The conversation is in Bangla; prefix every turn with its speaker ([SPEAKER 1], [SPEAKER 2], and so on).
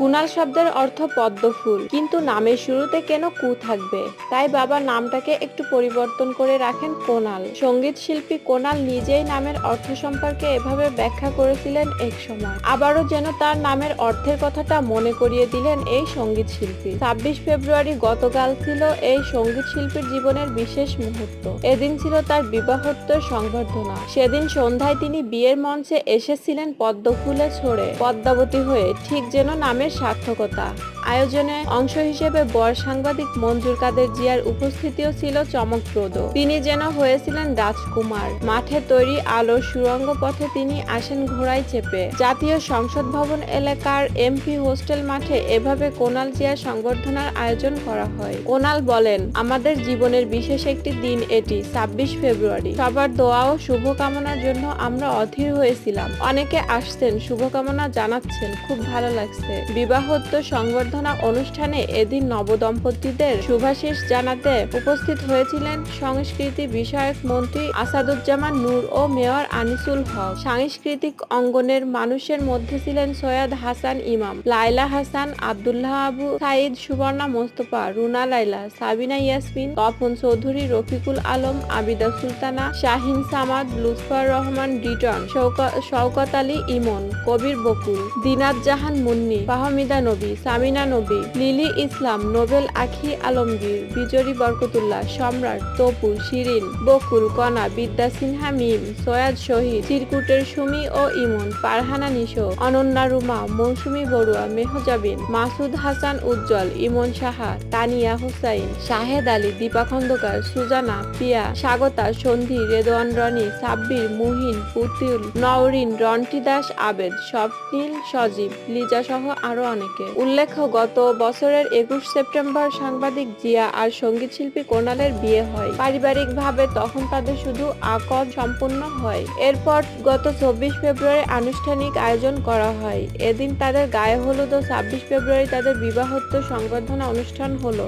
[SPEAKER 1] কুনাল শব্দের অর্থ পদ্ম ফুল। কিন্তু নামের শুরুতে কেন কু থাকবে? তাই বাবা নামটাকে একটু পরিবর্তন করে রাখেন কোনাল। সংগীত শিল্পী কোনাল নিজেই নামের অর্থ সম্পর্কে এভাবে ব্যাখ্যা করেছিলেন এক সময়। আবারও যেন তার নামের অর্থের কথাটা মনে করিয়ে দিলেন এই সংগীত শিল্পী। ছাব্বিশ ফেব্রুয়ারি গতকাল ছিল এই সংগীত শিল্পীর জীবনের বিশেষ মুহূর্ত। এদিন ছিল তার বিবাহোত্তর সংবর্ধনা। সেদিন সন্ধ্যায় তিনি বিয়ের মঞ্চে এসেছিলেন পদ্ম ফুলে ছড়ে পদ্মাবতী হয়ে ঠিক যেন নামের সার্থকতা। আয়োজনে অংশ হিসেবে বর সাংবাদিক মঞ্জুর কাদের জিয়ার উপস্থিতিও ছিল চমকপ্রদ। তিনি যেন হয়েছিলেন রাজকুমার। মাঠে তৈরি আলোর সুরঙ্গ পথে তিনি আসেন ঘোড়ায় চেপে। জাতীয় সংসদ ভবন এলাকার এমপি হোস্টেল মাঠে এভাবে কোনাল জিয়ার সংবর্ধনার আয়োজন করা হয়। কোনাল বলেন, আমাদের জীবনের বিশেষ একটি দিন এটি, ছাব্বিশ ফেব্রুয়ারি। সবার দোয়া ও শুভকামনার জন্য আমরা অধীর হয়েছিলাম। অনেকে আসছেন, শুভকামনা জানাচ্ছেন, খুব ভালো লাগছে। বিবাহোত্তর সংবর্ধনা অনুষ্ঠানে এদিন নবদম্পতিদের শুভাশিস জানাতে উপস্থিত হয়েছিলেন সংস্কৃতি বিষয়ক মন্ত্রী আসাদুজ্জামান নূর ও মেয়র আনিসুল হক। সাংস্কৃতিক অঙ্গনের মানুষের মধ্যে ছিলেন সৈয়দ হাসান ইমাম লাইলা হাসান, আব্দুল্লাহ আবু সাইদ সুবর্ণা মোস্তফা, রুনা লাইলা সাবিনা ইয়াসমিন, তপন চৌধুরী, রফিকুল আলম, আবিদা সুলতানা, শাহিন সামাদ, লুৎফর রহমান, ডিটন, শৌক- শওকত আলী ইমন, কবির বকুল, দিনাত জাহান মুন্নি ফাহমিদা নবী, সামিনা নবী, লিলি ইসলাম, নোবেল আখি আলমগীর বিজরি বরকতুল্লাহ, সম্রাট, তপু, শিরিন, বকুল, কণা, বিদ্যা সিনহা, মিম, সৈয়দ শহীদ, চিরকুটের সুমি ও ইমন পারহানা নিশো, অনন্যা রুমা, মৌসুমী বড়ুয়া, মেহজাবিন, মাসুদ হাসান উজ্জ্বল, ইমন সাহা, তানিয়া হুসাইন, শাহেদ আলী, দীপা খন্দকার, সুজানা, পিয়া, স্বাগতা, সন্ধি রেদওয়ান রনি, সাব্বির, মুহিন, পুতুল, নওরিন, রন্টি দাস, আবেদ, স্বপ্নীল, সজীব লিজা সহ আরও অনেকে। উল্লেখ্য, গত বছরের একুশ সেপ্টেম্বর সাংবাদিক জিয়া আর সংগীত শিল্পী কোনালের বিয়ে হয়। পারিবারিকভাবে তখন তাদের শুধু আকদ সম্পূর্ণ হয়। এরপর গত চব্বিশ ফেব্রুয়ারি আনুষ্ঠানিক আয়োজন করা হয়। এদিন তাদের গায়ে হলুদ ও ছাব্বিশ ফেব্রুয়ারি তাদের বিবাহত্ব সংবর্ধনা অনুষ্ঠান হলো।